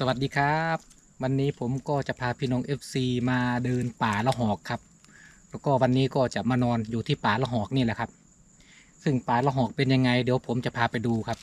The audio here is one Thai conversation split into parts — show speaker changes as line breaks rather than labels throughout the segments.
สวัสดีครับ วันนี้ผมก็จะพาพี่น้อง FC มาเดินป่าละหอกครับ แล้วก็วันนี้ก็จะมานอนอยู่ที่ป่าละหอกนี่แหละครับ ซึ่งป่าละหอกเป็นยังไง เดี๋ยวผมจะพาไปดูครับ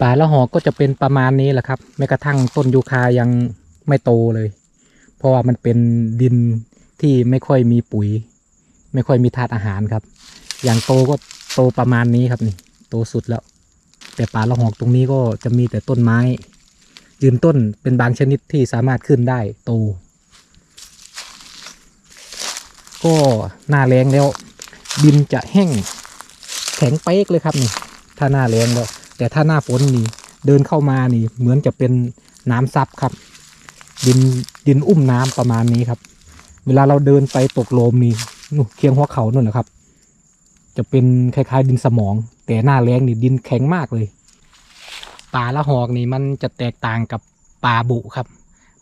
ป่าละหอกก็จะเป็นประมาณนี้แหละครับแม้กระทั่งต้นยูคายังไม่โตเลย เพราะว่ามันเป็นดินที่ไม่ค่อยมีปุ๋ย ไม่ค่อยมีธาตุอาหารครับ อย่างโตก็โตประมาณนี้ครับนี่โตสุดแล้ว แต่ป่าละหอกตรงนี้ก็จะมีแต่ต้นไม้ ยืนต้นเป็นบางชนิดที่สามารถขึ้นได้โต ก็หน้าแรงแล้ว ดินจะแห้งแข็งเป๊กเลยครับนี่ถ้าหน้าแรงแล้วแต่ถ้าหน้าฝนนี่เดินเข้ามานี่เหมือนจะเป็นน้ำซับครับ ดินดินอุ้มน้ำประมาณนี้ครับ เวลาเราเดินไปตกโลมนี่นู่นเคียงหัวเขานู่นนะครับ จะเป็นคล้ายๆ ดินสมอง แต่หน้าแรงนี่ดินแข็งมากเลย ป่าละหอกนี่มันจะแตกต่างกับป่าบุครับ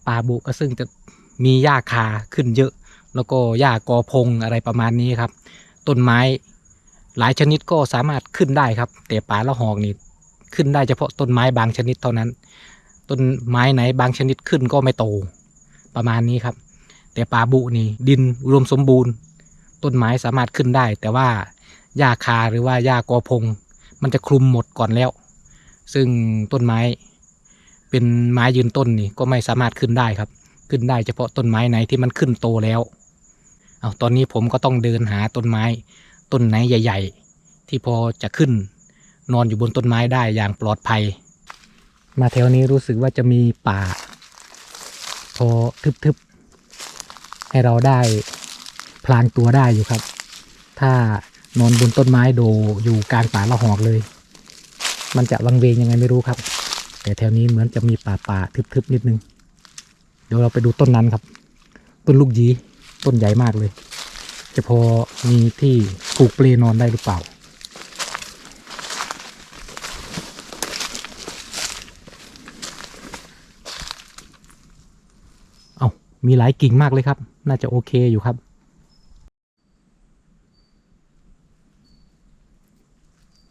ป่าบุก็ซึ่งจะมีหญ้าคาขึ้นเยอะ แล้วก็หญ้ากอพงอะไรประมาณนี้ครับ ต้นไม้หลายชนิดก็สามารถขึ้นได้ครับ แต่ป่าละหอกนี่ขึ้นได้เฉพาะต้นไม้บางชนิดเท่านั้น ต้นไม้ไหนบางชนิดขึ้นก็ไม่โตประมาณนี้ครับ แต่ป่าบุนี่ดินอุดมสมบูรณ์ ต้นไม้สามารถขึ้นได้ แต่ว่าหญ้าคาหรือว่าหญ้ากอพง มันจะคลุมหมดก่อนแล้ว ซึ่งต้นไม้ เป็นไม้ยืนต้นนี่ก็ไม่สามารถขึ้นได้ครับ ขึ้นได้เฉพาะต้นไม้ไหนที่มันขึ้นโตแล้ว เอาตอนนี้ผมก็ต้องเดินหาต้นไม้ ต้นไหนใหญ่ ๆ ที่พอจะขึ้น นอนอยู่บนต้นไม้ได้อย่างปลอดภัย มาแถวนี้รู้สึกว่าจะมีป่า พอทึบๆให้เราได้พลางตัวได้อยู่ครับ ถ้านอนบนต้นไม้โดอยู่กลางป่าละหอกเลย มันจะวังเวงยังไงไม่รู้ครับ แต่แถวนี้เหมือนจะมีป่าป่าทึบๆนิดนึง เดี๋ยวเราไปดูต้นนั้นครับ ต้นลูกหยีต้นใหญ่มากเลย จะพอมีที่ผูกเปลนอนได้หรือเปล่าเอามีหลายกิ่งมากเลยครับ น่าจะโอเคอยู่ครับ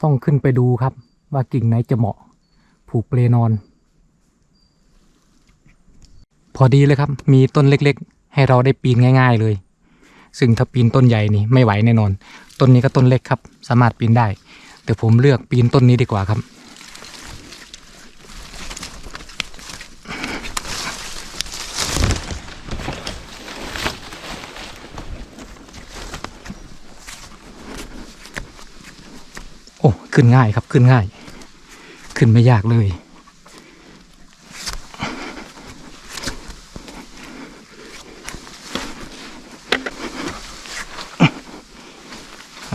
ต้องขึ้นไปดูครับ ว่ากิ่งไหนจะเหมาะ ผูกเปลนอน พอดีเลยครับ มีต้นเล็กๆ ให้เราได้ปีนง่าย ๆเลย ซึ่งถ้าปีนต้นใหญ่นี่ไม่ไหวแน่นอน ต้นนี้ก็ต้นเล็กครับ สามารถปีนได้ แต่ผมเลือกปีนต้นนี้ดีกว่าครับ โอ้ ขึ้นง่ายครับขึ้นง่าย ขึ้นไม่ยากเลย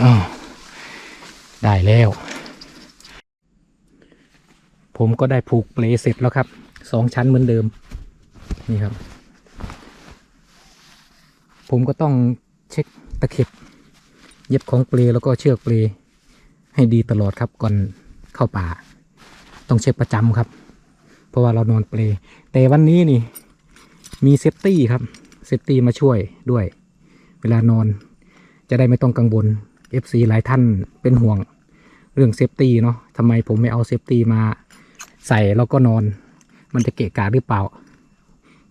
อ้าวได้แล้ว ผมก็ได้ผูกเปลเสร็จแล้วครับ สองชั้นเหมือนเดิม นี่ครับ ผมก็ต้องเช็คตะเข็บ เย็บของเปลแล้วก็เชือกเปลให้ดีตลอดครับก่อนเข้าป่า ต้องเช็คประจำครับ เพราะว่าเรานอนเปลแต่วันนี้นี่ มีเซฟตี้ครับเซฟตี้มาช่วยด้วย เวลานอน จะได้ไม่ต้องกังวล FC หลายท่านเป็นห่วง เรื่องเซฟตี้เนาะทำไมผมไม่เอาเซฟตี้มาใส่แล้วก็นอน มันจะเกะกะหรือเปล่า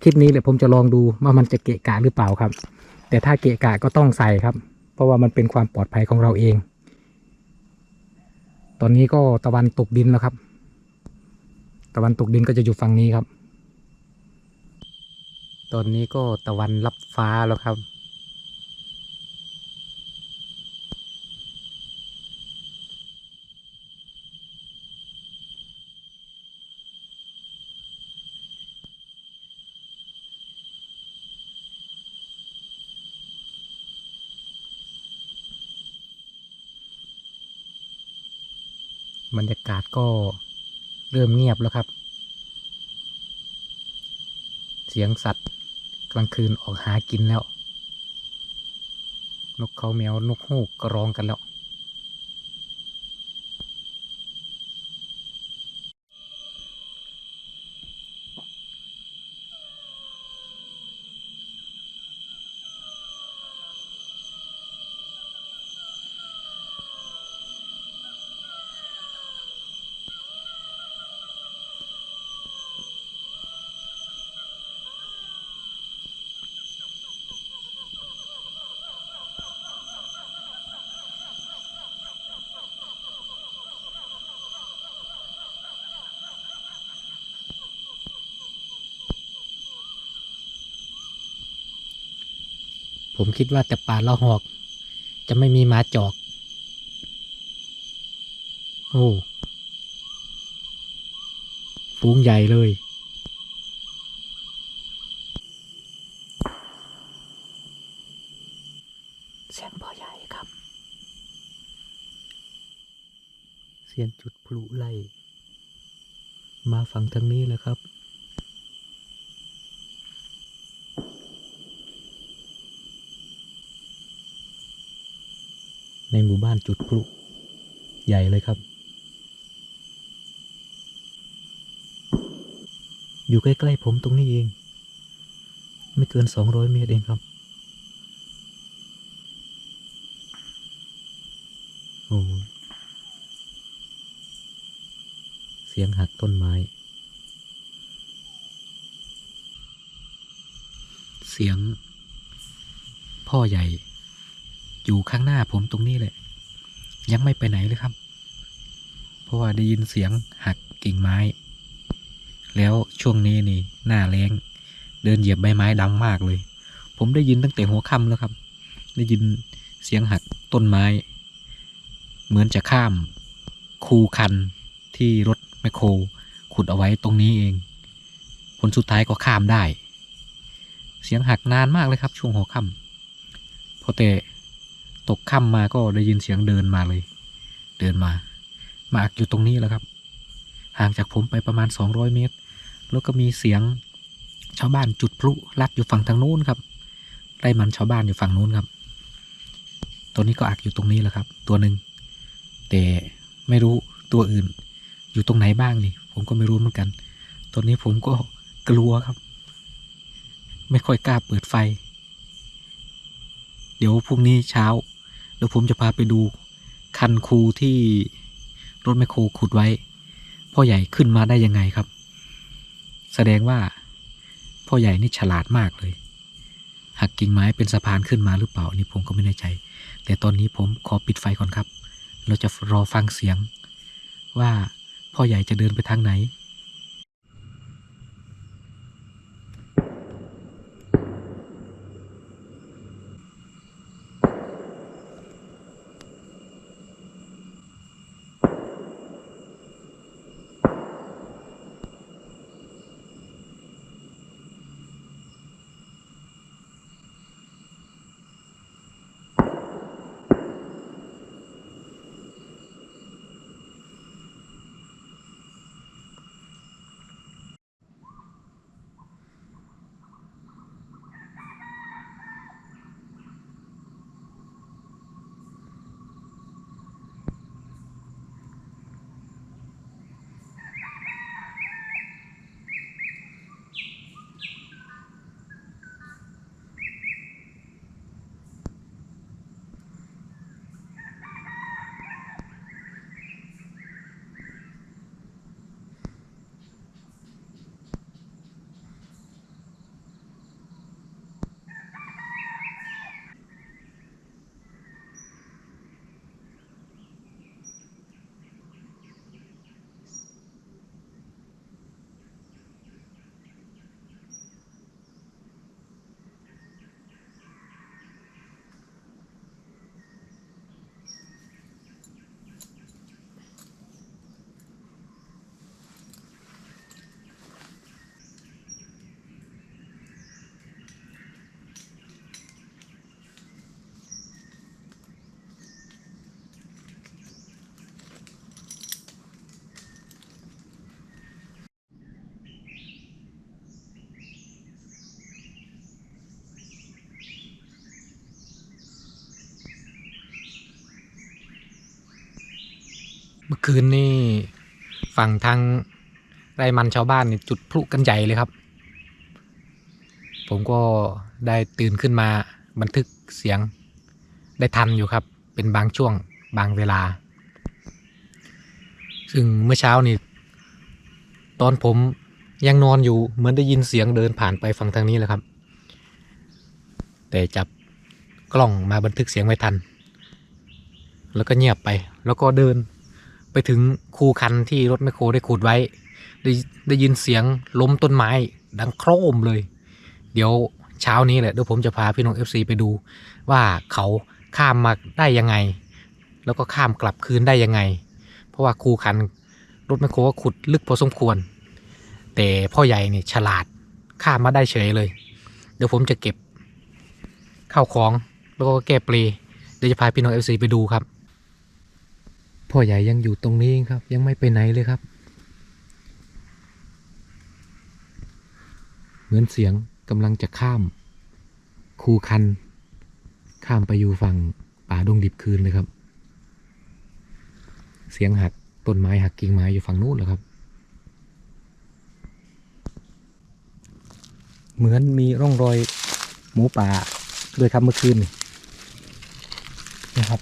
คลิปนี้เลยผมจะลองดูว่ามันจะเกะกะหรือเปล่าครับ แต่ถ้าเกะกะก็ต้องใส่ครับ เพราะว่ามันเป็นความปลอดภัยของเราเอง ตอนนี้ก็ตะวันตกดินแล้วครับ ตะวันตกดินก็จะอยู่ฝั่งนี้ครับ ตอนนี้ก็ตะวันรับฟ้าแล้วครับ บรรยากาศก็ เริ่มเงียบแล้วครับ เสียงสัตว์กลางคืนออกหากินแล้ว นกเขาแมวนกฮูกก็ร้องกันแล้ว ผมคิดว่าแต่ป่าละหอก จะไม่มีหมาจอก โอ้ฟูงใหญ่เลย เสียงพ่อใหญ่ครับ เสียงจุดพลุไล่ มาฝั่งทางนี้เลยครับ ในหมู่ บ้านจุดพลุใหญ่เลยครับ อยู่ใกล้ๆผมตรงนี้เอง ไม่เกินสองร้อยเมตรเองครับ โอ้โหเสียงหักต้นไม้ เสียงพ่อใหญ่ อยู่ข้างหน้าผมตรงนี้แหละ ยังไม่ไปไหนเลยครับ เพราะว่าได้ยินเสียงหักกิ่งไม้ แล้วช่วงนี้นี่หน้าแรงเดินเหยียบใบไม้ดังมากเลย ผมได้ยินตั้งแต่หัวค่ำแล้วครับ ได้ยินเสียงหักต้นไม้ เหมือนจะข้าม คูคันที่รถแมคโครขุดเอาไว้ตรงนี้เอง ผลสุดท้ายก็ข้ามได้ เสียงหักนานมากเลยครับ ช่วงหัวค่ำพอแต่ ตกค่ำมาก็ได้ยินเสียงเดินมาเลย เดินมา มาอักอยู่ตรงนี้แล้วครับ ห่างจากผมไปประมาณ 200 เมตร แล้วก็มีเสียงชาวบ้านจุดพลุลัดอยู่ฝั่งทางนู้นครับไร่มันชาวบ้านอยู่ฝั่งนู้นครับ ตัวนี้ก็อักอยู่ตรงนี้แหละครับ ตัวหนึ่งแต่ไม่รู้ตัวอื่น อยู่ตรงไหนบ้างนี่ ผมก็ไม่รู้เหมือนกันตอนนี้ผมก็กลัวครับ ไม่ค่อยกล้าเปิดไฟ เดี๋ยวพรุ่งนี้เช้า ดี๋ยวผมจะพาไปดูคันคูที่รถแมคโครขุดไว้ พ่อใหญ่ขึ้นมาได้ยังไงครับ แสดงว่า พ่อใหญ่นี่ฉลาดมากเลย หักกิ่งไม้เป็นสะพานขึ้นมาหรือเปล่านี่ผมก็ไม่แน่ใจ แต่ตอนนี้ผมขอปิดไฟก่อนครับ เราจะรอฟังเสียง ว่าพ่อใหญ่จะเดินไปทางไหน คืนนี่ฝั่งทางไร่มันชาวบ้านนี่จุดพลุกันใหญ่เลยครับ ผมก็ได้ตื่นขึ้นมาบันทึกเสียงได้ทันอยู่ครับ เป็นบางช่วงบางเวลา ซึ่งเมื่อเช้านี่ตอนผมยังนอนอยู่เหมือนได้ยินเสียงเดินผ่านไปฝั่งทางนี้แหละครับ แต่จับกล้องมาบันทึกเสียงไว้ทัน แล้วก็เงียบไปแล้วก็เดิน ไปถึงคูคันที่รถแมคโครได้ขุดไว้ ได้ได้ยินเสียงล้มต้นไม้ดังโครมเลย เดี๋ยวเช้านี้แหละเดี๋ยวผมจะพาพี่น้อง FC ไปดู ว่าเขาข้ามมาได้ยังไง แล้วก็ข้ามกลับคืนได้ยังไง เพราะว่าคูคันรถแมคโครก็ขุดลึกพอสมควร แต่พ่อใหญ่เนี่ยฉลาดข้ามมาได้เฉยเลย เดี๋ยวผมจะเก็บข้าวของแล้วก็แก้เปลเดี๋ยวจะพาพี่น้อง FC ไปดูครับ พ่อใหญ่ยังอยู่ตรงนี้ครับ ยังไม่ไปไหนเลยครับ เหมือนเสียงกำลังจะข้าม คูคัน ข้ามไปอยู่ฝั่งป่าดงดิบคืนเลยครับ เสียงหักต้นไม้หักกิ่งไม้อยู่ฝั่งนู้นแล้วครับ เหมือนมีร่องรอยหมูป่าด้วยครับเมื่อคืนนี่นะครับ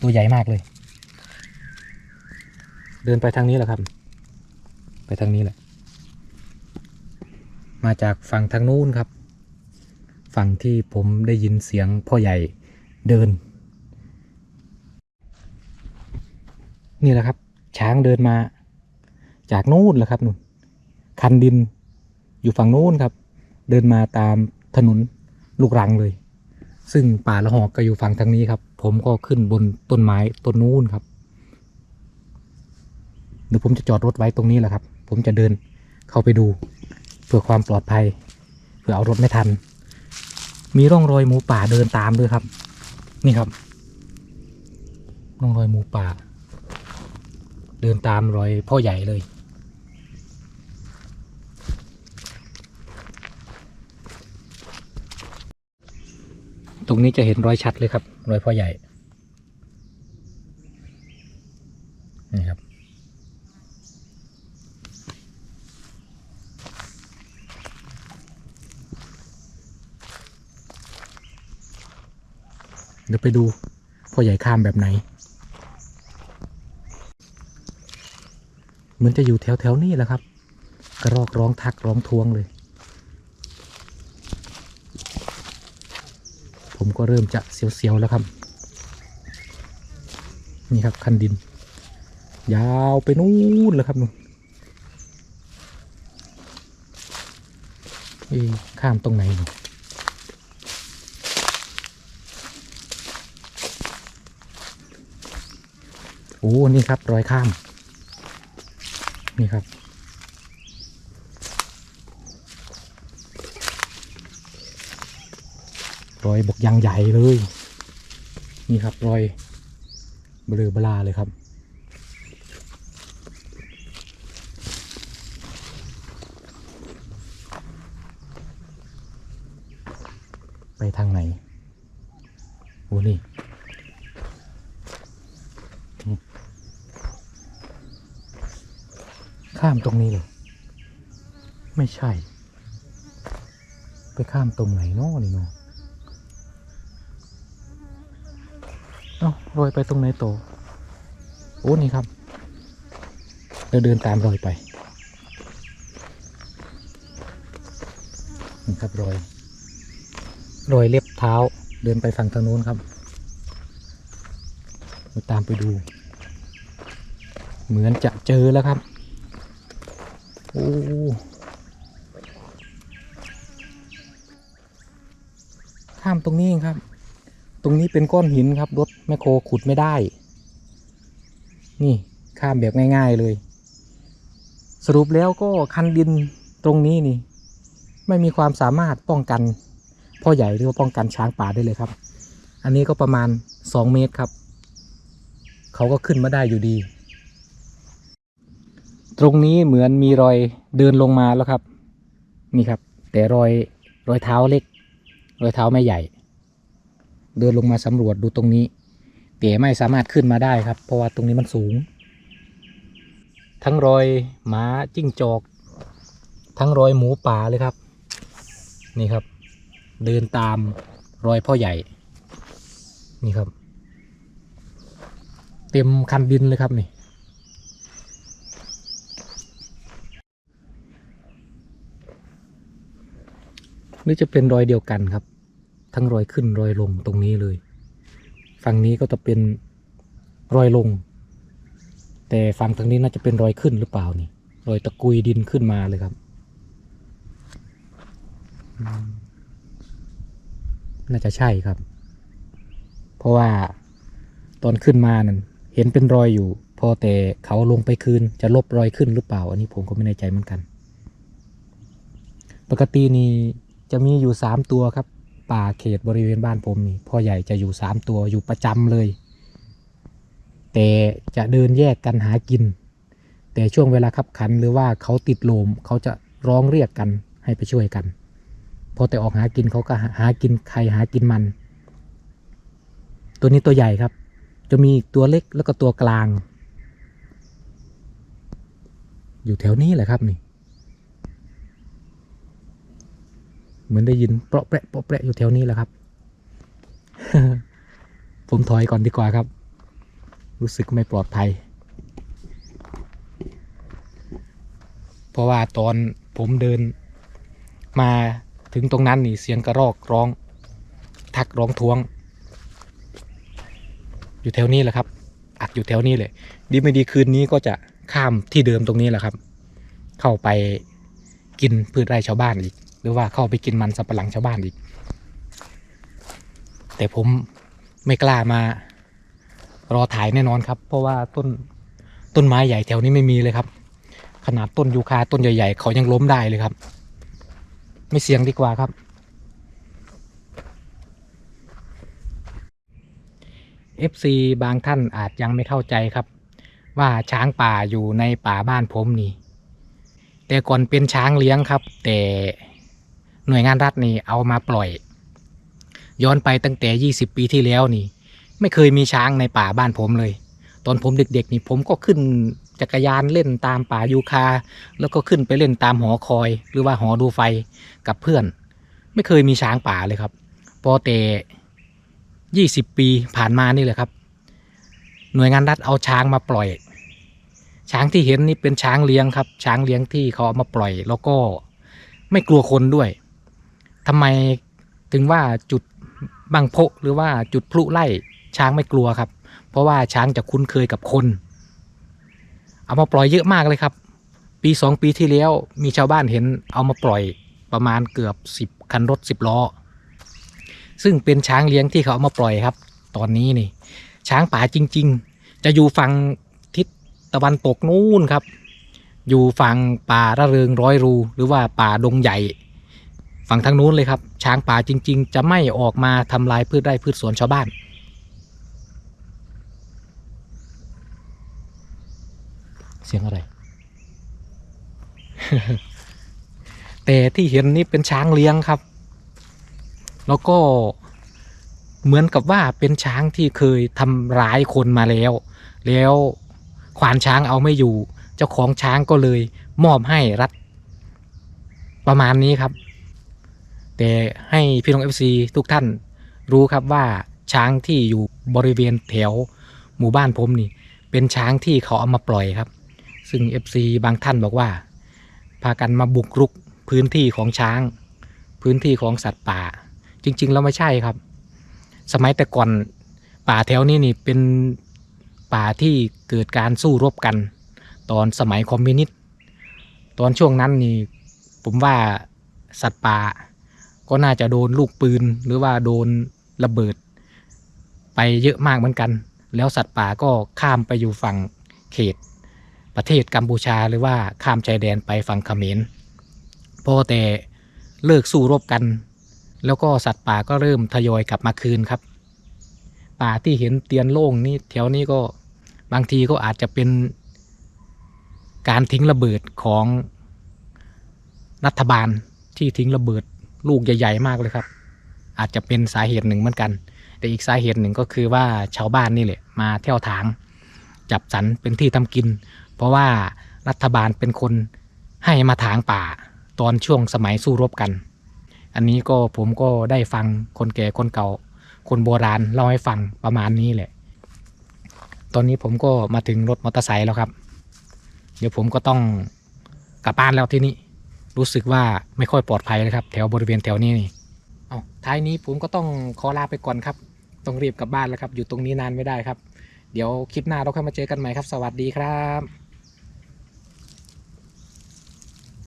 ตัวใหญ่มากเลย เดินไปทางนี้แหละครับ ไปทางนี้แหละ มาจากฝั่งทางนู้นครับ ฝั่งที่ผมได้ยินเสียงพ่อใหญ่เดิน นี่แหละครับ ช้างเดินมา จากนู้นแหละครับนู่นคันดินอยู่ฝั่งนู้นครับ เดินมาตามถนนลูกรังเลย ซึ่งป่าละหอกก็อยู่ฝั่งทางนี้ครับ ผมก็ขึ้นบนต้นไม้ต้นนู้นครับเดี๋ยวผมจะจอดรถไว้ตรงนี้แหละครับ ผมจะเดินเข้าไปดูเพื่อความปลอดภัยเพื่อเอารถไม่ทัน มีร่องรอยหมูป่าเดินตามด้วยครับ นี่ครับ ร่องรอยหมูป่า เดินตามรอยพ่อใหญ่เลย ตรงนี้จะเห็นรอยชัดเลยครับ รอยพ่อใหญ่ นี่ครับ เดี๋ยวไปดูพ่อใหญ่ข้ามแบบไหน เหมือนจะอยู่แถวๆนี้แหละครับ กระรอกร้องทักร้องทวงเลย ผมก็เริ่มจะเสียวๆแล้วครับ นี่ครับคันดิน ยาวไปนู่นแล้วครับนู่นข้ามตรงไหนเนาะโอ้ นี่ครับรอยข้าม นี่ครับ รอยบกยางใหญ่เลย นี่ครับรอยเบลอบลาเลยครับ ไปทางไหนโอ้นี่นี่ข้ามตรงนี้เลย ไม่ใช่ ไปข้ามตรงไหนเนาะนี่เนา เอ้าโรยไปตรงไหนโตโอ้นี่ครับเราเดินตามรอยไปนี่ครับรอย รอยเล็บเท้า เดินไปฝั่งทางนู้นครับเราตามไปดู เหมือนจะเจอแล้วครับโอ้ข้ามตรงนี้เองครับ ตรงนี้เป็นก้อนหินครับรถแมคโครขุดไม่ได้ นี่ข้ามแบบง่ายๆเลย สรุปแล้วก็คันดินตรงนี้นี่ ไม่มีความสามารถป้องกันพ่อใหญ่หรือว่าป้องกันช้างป่าได้เลยครับ อันนี้ก็ประมาณสองเมตรครับ เขาก็ขึ้นมาได้อยู่ดี ตรงนี้เหมือนมีรอยเดินลงมาแล้วครับ นี่ครับ แต่รอยรอยเท้าเล็ก รอยเท้าไม่ใหญ่ เดินลงมาสำรวจดูตรงนี้แต่ไม่สามารถขึ้นมาได้ครับ เพราะว่าตรงนี้มันสูง ทั้งรอยหมาจิ้งจอก ทั้งรอยหมูป่าเลยครับ นี่ครับ เดินตามรอยพ่อใหญ่ นี่ครับ เต็มคันดินเลยครับนี่หรือจะเป็นรอยเดียวกันครับ ทั้งรอยขึ้นรอยลงตรงนี้เลย ฝั่งนี้ก็จะเป็นรอยลง แต่ฝั่งทางนี้น่าจะเป็นรอยขึ้นหรือเปล่านี่ รอยตะกุยดินขึ้นมาเลยครับ น่าจะใช่ครับ เพราะว่าตอนขึ้นมานั่นเห็นเป็นรอยอยู่ พอแต่เขาลงไปคืนจะลบรอยขึ้นหรือเปล่า อันนี้ผมก็ไม่แน่ใจเหมือนกัน ปกตินี่จะมีอยู่สามตัวครับ ป่าเขตบริเวณบ้านผมนี่พ่อใหญ่จะอยู่สามตัวอยู่ประจำเลย แต่จะเดินแยกกันหากิน แต่ช่วงเวลาขับขันหรือว่าเขาติดโลมเขาจะร้องเรียกกันให้ไปช่วยกัน พอแต่ออกหากินเขาก็หาหากินใครหากินมัน ตัวนี้ตัวใหญ่ครับ จะมีตัวเล็กแล้วก็ตัวกลาง อยู่แถวนี้แหละครับนี่ เหมือนได้ยินเปราะแปะเปราะแปะอยู่แถวนี้แหละครับ ผมถอยก่อนดีกว่าครับ รู้สึกไม่ปลอดภัย เพราะว่าตอนผมเดินมาถึงตรงนั้นนี่เสียงกระรอกร้อง ทักร้องท้วง อยู่แถวนี้แหละครับ อัดอยู่แถวนี้เลย ดีไม่ดีคืนนี้ก็จะข้ามที่เดิมตรงนี้แหละครับ เข้าไปกินพืชไร่ชาวบ้านอีก รือว่าเข้าไปกินมันสับปะหลังชาวบ้านอีก แต่ผมไม่กล้ามารอถ่ายแน่นอนครับ เพราะว่าต้นต้นไม้ใหญ่แถวนี้ไม่มีเลยครับ ขนาดต้นยูคาต้นใหญ่ๆเขายังล้มได้เลยครับ ไม่เสี่ยงดีกว่าครับ FC บางท่านอาจยังไม่เข้าใจครับ ว่าช้างป่าอยู่ในป่าบ้านผมนี่ แต่ก่อนเป็นช้างเลี้ยงครับ แต่ หน่วยงานรัฐนี่เอามาปล่อย ย้อนไปตั้งแต่ 20 ปีที่แล้วนี่ ไม่เคยมีช้างในป่าบ้านผมเลย ตอนผมเด็กๆนี่ผมก็ขึ้นจักรยานเล่นตามป่ายูคา แล้วก็ขึ้นไปเล่นตามหอคอย หรือว่าหอดูไฟกับเพื่อน ไม่เคยมีช้างป่าเลยครับ พอแต่ 20 ปีผ่านมานี่แหละครับ หน่วยงานรัฐเอาช้างมาปล่อย ช้างที่เห็นนี่เป็นช้างเลี้ยงครับ ช้างเลี้ยงที่เขาเอามาปล่อย แล้วก็ไม่กลัวคนด้วย ทำไมถึงว่าจุดบังโพหรือว่าจุดพลุไล่ช้างไม่กลัวครับ เพราะว่าช้างจะคุ้นเคยกับคน เอามาปล่อยเยอะมากเลยครับ ปีสองปีที่แล้วมีชาวบ้านเห็นเอามาปล่อยประมาณเกือบสิบคันรถสิบล้อ ซึ่งเป็นช้างเลี้ยงที่เขาเอามาปล่อยครับ ตอนนี้นี่ช้างป่าจริง ๆ จะอยู่ฝั่งทิศตะวันตกนู่นครับ อยู่ฝั่งป่าระเริงร้อยรู หรือว่าป่าดงใหญ่ ฝั่งทางนู้นเลยครับ ช้างป่าจริง ๆ จะไม่ออกมาทำลายพืชไร่พืชสวนชาวบ้าน เสียงอะไร แต่ที่เห็นนี่เป็นช้างเลี้ยงครับ แล้วก็เหมือนกับว่าเป็นช้างที่เคยทำร้ายคนมาแล้ว แล้วควานช้างเอาไม่อยู่ เจ้าของช้างก็เลยมอบให้รัฐประมาณนี้ครับ แต่ให้พี่น้องเอฟซีทุกท่านรู้ครับว่าช้างที่อยู่บริเวณแถวหมู่บ้านผมนี่ เป็นช้างที่เขาเอามาปล่อยครับ ซึ่ง FC บางท่านบอกว่า พากันมาบุกรุกพื้นที่ของช้าง พื้นที่ของสัตว์ป่า จริง ๆ แล้วไม่ใช่ครับ สมัยแต่ก่อนป่าแถวนี้นี่เป็นป่าที่เกิดการสู้รบกัน ตอนสมัยคอมมิวนิสต์ตอนช่วงนั้นนี่ผมว่าสัตว์ป่า ก็น่าจะโดนลูกปืนหรือว่าโดนระเบิด ไปเยอะมากเหมือนกัน แล้วสัตว์ป่าก็ข้ามไปอยู่ฝั่งเขต ประเทศกัมพูชาหรือว่าข้ามชายแดนไปฝั่งเขมรพอแต่เลิกสู้รบกัน แล้วก็สัตว์ป่าก็เริ่มทยอยกลับมาคืนครับ ป่าที่เห็นเตียนโล่งนี่แถวนี้ก็บางทีก็อาจจะเป็นการทิ้งระเบิดของรัฐบาลที่ทิ้งระเบิด ลูกใหญ่ ๆ มากเลยครับ อาจจะเป็นสาเหตุหนึ่งเหมือนกัน แต่อีกสาเหตุหนึ่งก็คือว่าชาวบ้านนี่แหละมาเที่ยวถาง จับสรรเป็นที่ทำกิน เพราะว่ารัฐบาลเป็นคนให้มาถางป่าตอนช่วงสมัยสู้รบกัน อันนี้ก็ผมก็ได้ฟังคนแก่คนเก่า คนโบราณเล่าให้ฟังประมาณนี้แหละ ตอนนี้ผมก็มาถึงรถมอเตอร์ไซค์แล้วครับ เดี๋ยวผมก็ต้องกลับบ้านแล้วที่นี่ รู้สึกว่าไม่ค่อยปลอดภัยเลยครับ แถวบริเวณแถวนี้นี่เอาท้ายนี้ผมก็ต้องขอลาไปก่อนครับ ต้องรีบกลับบ้านแล้วครับ อยู่ตรงนี้นานไม่ได้ครับ เดี๋ยวคลิปหน้าเราค่อยมาเจอกันใหม่ครับ สวัสดีครับ